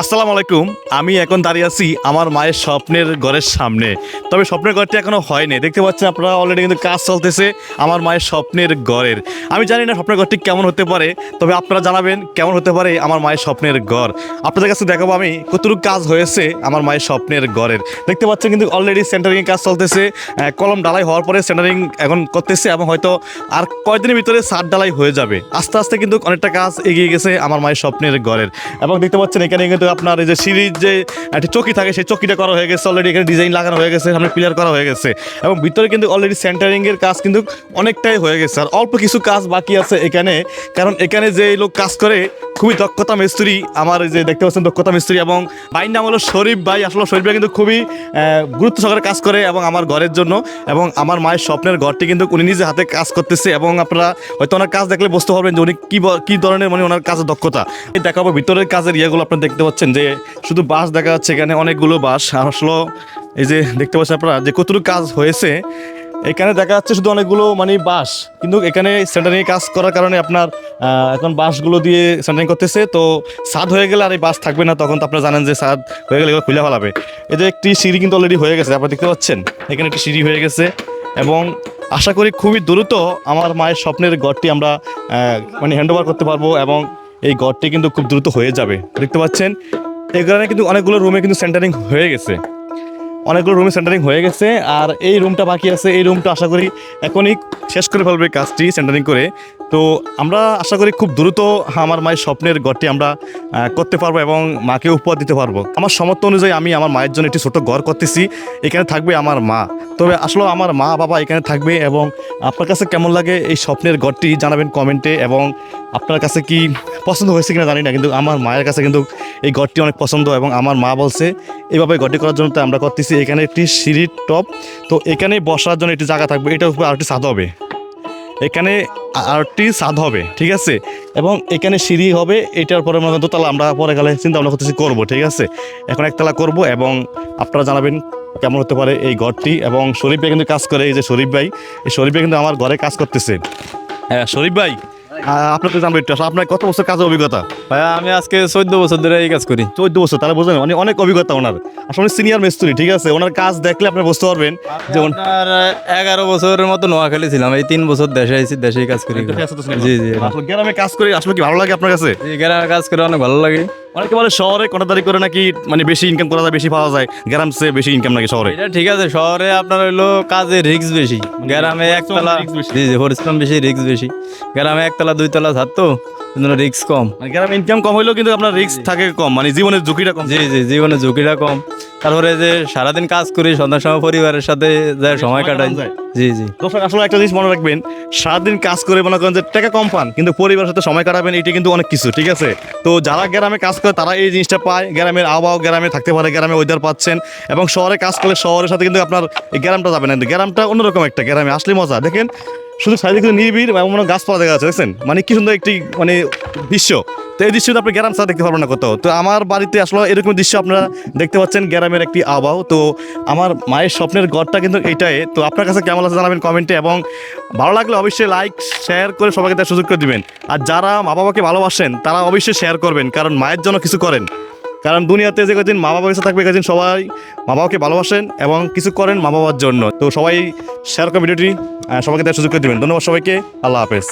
আসসালামু আলাইকুম। আমি এখন দাঁড়িয়ে আছি আমার মায়ের স্বপ্নের ঘরের সামনে। তবে স্বপ্নের ঘরটি এখনও হয়নি। দেখতে পাচ্ছেন আপনারা অলরেডি কিন্তু কাজ চলতেছে আমার মায়ের স্বপ্নের ঘরের। আমি জানি না স্বপ্নের ঘরটি কেমন হতে পারে, তবে আপনারা জানাবেন কেমন হতে পারে আমার মায়ের স্বপ্নের ঘর। আপনাদের কাছে দেখাবো আমি কতটুকু কাজ হয়েছে আমার মায়ের স্বপ্নের ঘরের। দেখতে পাচ্ছেন কিন্তু অলরেডি সেন্টারিং কাজ চলতেছে। কলম ডালাই হওয়ার পরে সেন্টারিং এখন করতেছে এবং হয়তো আর কয়েকদিনের ভিতরে সার ডালাই হয়ে যাবে। আস্তে আস্তে কিন্তু অনেকটা কাজ এগিয়ে গেছে আমার মায়ের স্বপ্নের ঘরের। এবং দেখতে পাচ্ছেন এখানে কিন্তু আপনার এই যে সিঁড়ির যে একটি চকি থাকে, সেই চকিটা করা হয়ে গেছে অলরেডি এখানে ডিজাইন লাগানো হয়ে গেছে, সামনে পিলার করা হয়ে গেছে। এবং ভিতরে কিন্তু অলরেডি সেন্টারিং এর কাজ কিন্তু অনেকটাই হয়ে গেছে। আর অল্প কিছু কাজ বাকি আছে এখানে, কারণ এখানে যে লোক কাজ করে, খুবই দক্ষতা মিস্ত্রি, আমার যে দেখতে পাচ্ছেন দক্ষতা মিস্ত্রি এবং ভাইয়ের নাম হলো শরীফ ভাই। আসলে শরীফ ভাই কিন্তু খুবই গুরুত্ব সহকারে কাজ করে এবং আমার ঘরের জন্য এবং আমার মায়ের স্বপ্নের ঘরটি কিন্তু উনি নিজে হাতে কাজ করতেছে এবং আপনারা হয়তো ওনার কাজ দেখলে বুঝতে পারবেন যে উনি কী কী ধরনের মানে ওনার কাজের দক্ষতা। দেখাবো ভিতরের কাজের ইয়েগুলো, আপনারা দেখতে পাচ্ছেন। যে শুধু বাঁশ দেখা যাচ্ছে এখানে অনেকগুলো আর আসলে এই যে দেখতে পাচ্ছেন আপনারা যে কতটুকু কাজ হয়েছে, এখানে দেখা যাচ্ছে শুধু অনেকগুলো মানে বাঁশ কিন্তু এখানে সেন্টারিং কাজ করার কারণে আপনার এখন বাঁশগুলো দিয়ে সেন্টারিং করতেছে। তো সাদ হয়ে গেলে আর এই বাঁশ থাকবে না, তখন তো আপনারা জানেন যে সাদ হয়ে গেলে খুলে ফেলাবে। এই যে একটি সিঁড়ি কিন্তু অলরেডি হয়ে গেছে, আপনারা দেখতে পাচ্ছেন? এখানে একটি সিঁড়ি হয়ে গেছে এবং আশা করি খুবই দ্রুত আমার মায়ের স্বপ্নের ঘরটি আমরা মানে হ্যান্ড ওভার করতে পারব এবং এই ঘরটি কিন্তু খুব দ্রুত হয়ে যাবে। দেখতে পাচ্ছেন? এখানে কিন্তু অনেকগুলো রুমে কিন্তু সেন্টারিং হয়ে গেছে। অনেকগুলো রুমে সেন্টারিং হয়ে গেছে আর এই রুমটা বাকি আছে। এই রুমটা আশা করি এখনই শেষ করে ফেলবে কাজটি সেন্টারিং করে। তো আমরা আশা করি খুব দ্রুত আমার মায়ের স্বপ্নের ঘরটি আমরা করতে পারব এবং মাকে উপহার দিতে পারব। আমার সমর্থ অনুযায়ী আমি আমার মায়ের জন্য একটি ছোট ঘর করতেছি। এখানে থাকবে আমার মা। তবে আসলে আমার মা বাবা এখানে থাকবে এবং আপনার কাছে কেমন লাগে এই স্বপ্নের ঘরটি জানাবেন কমেন্টে এবং আপনার কাছে কি পছন্দ হয়েছে কিনা জানি না, কিন্তু আমার মায়ের কাছে কিন্তু এই ঘরটি অনেক পছন্দ এবং আমার মা বলছে এইভাবে ঘরটি করার জন্য তো আমরা করতেছি, এখানে একটি সিঁড়ির টপ, তো এখানে বসার জন্য একটি জায়গা থাকবে, এটার উপর আরেকটি ছাদ হবে। এখানে আরেকটি ছাদ হবে, ঠিক আছে? এবং এখানে সিঁড়ি হবে, এটার পরে মনে দোতলা, আমরা পরে গেলে চিন্তা ভাবনা করতেছি করব, ঠিক আছে? এখন একতলা করব এবং আপনারা জানাবেন কেমন হতে পারে এই ঘরটি এবং শরীফ ভাই কিন্তু কাজ করে এই যে শরীফ ভাই এই শরীফ ভাই কিন্তু আমার ঘরে কাজ করতেছে। হ্যাঁ শরীফ ভাই। আপনার তো জানব একটু আপনার কত বছর কাজের অভিজ্ঞতা? ভাইয়া আমি আজকে চোদ্দ বছর ধরে এই কাজ করি। চোদ্দ বছর তাহলে বুঝলেন অনেক অনেক অভিজ্ঞতা ওনার। আসলে সিনিয়র মিস্ত্রি ঠিক আছে? ওনার কাজ দেখলে আপনি বুঝতে পারবেন যে ওন- আপনার এগারো বছরের মতো নোয়াখালী ছিলাম। এই তিন বছর দেশে আইছি দেশেই কাজ করি। জি জি। গ্রামে কাজ করে আসলে কি ভালো লাগে আপনার কাছে? গ্রামে কাজ করে অনেক ভালো লাগে। অনেকে বলে শহরে কোটাদারি করে নাকি মানে বেশি ইনকাম করা যায় বেশি পাওয়া যায়? গ্রাম সে বেশি ইনকাম নাকি শহরে? এটা ঠিক আছে শহরে আপনার হইল কাজের রিক্স বেশি। গ্রামে একতলা বেশি। জি জি পরিশ্রম বেশি রিক্স বেশি। গ্রামে একতলা দুইতলা ছাড়তো কিন্তু কম। মানে গ্রামে ইনকাম কম হইলেও কিন্তু আপনার রিস্ক থাকে কম মানে জীবনের ঝুঁকিটা কম। জি জি জীবনে ঝুঁকিটা কম। তারপরে যে সারাদিন কাজ করি সন্ধ্যার সময় পরিবারের সাথে যায় সময় কাটাই। জি জি। দর্শক আসলে একটা জিনিস মনে রাখবেন সারাদিন কাজ করে মনে করেন যে টাকা কম পান কিন্তু পরিবারের সাথে সময় কাটাবেন এটি কিন্তু অনেক কিছু ঠিক আছে? তো যারা গ্রামে কাজ করে তারা এই জিনিসটা পায় গ্রামের আবহাওয়া গ্রামে থাকতে পারে গ্রামে ওয়েদার পাচ্ছেন এবং শহরে কাজ করলে শহরের সাথে কিন্তু আপনার গ্রামটা যাবে না কিন্তু গ্রামটা অন্যরকম একটা গ্রামে আসলে মজা। দেখেন শুধু সাইডে কিন্তু নিবিড় এবং মনে গাছপালা দেখা যাচ্ছে, দেখছেন? মানে কি সুন্দর একটি মানে দৃশ্য। তো এই দৃশ্যটা আপনি গ্রাম ছাড়া দেখতে পারবেন না কোথাও। তো আমার বাড়িতে আসলে এরকম দৃশ্য আপনারা দেখতে পাচ্ছেন গ্রামের একটি আবহাওয়া। তো আমার মায়ের স্বপ্নের ঘরটা কিন্তু এইটাই তো আপনার কাছে কেমন আছে জানাবেন কমেন্টে এবং ভালো লাগলে অবশ্যই লাইক, শেয়ার করে সবাইকে তার সুযোগ করে দিবেন। আর যারা মা বাবাকে ভালোবাসেন, তারা অবশ্যই শেয়ার করবেন, কারণ মায়ের জন্য কিছু করেন। কারণ দুনিয়াতে যে কদিন মা বাবা থাকবে কদিন সবাই মা বাবাকে ভালোবাসেন এবং কিছু করেন মা বাবার জন্য। তো সবাই শেয়ার ভিডিওটি সবাইকে দেওয়ার সুযোগ করে দেবেন। ধন্যবাদ সবাইকে। আল্লাহ হাফেজ।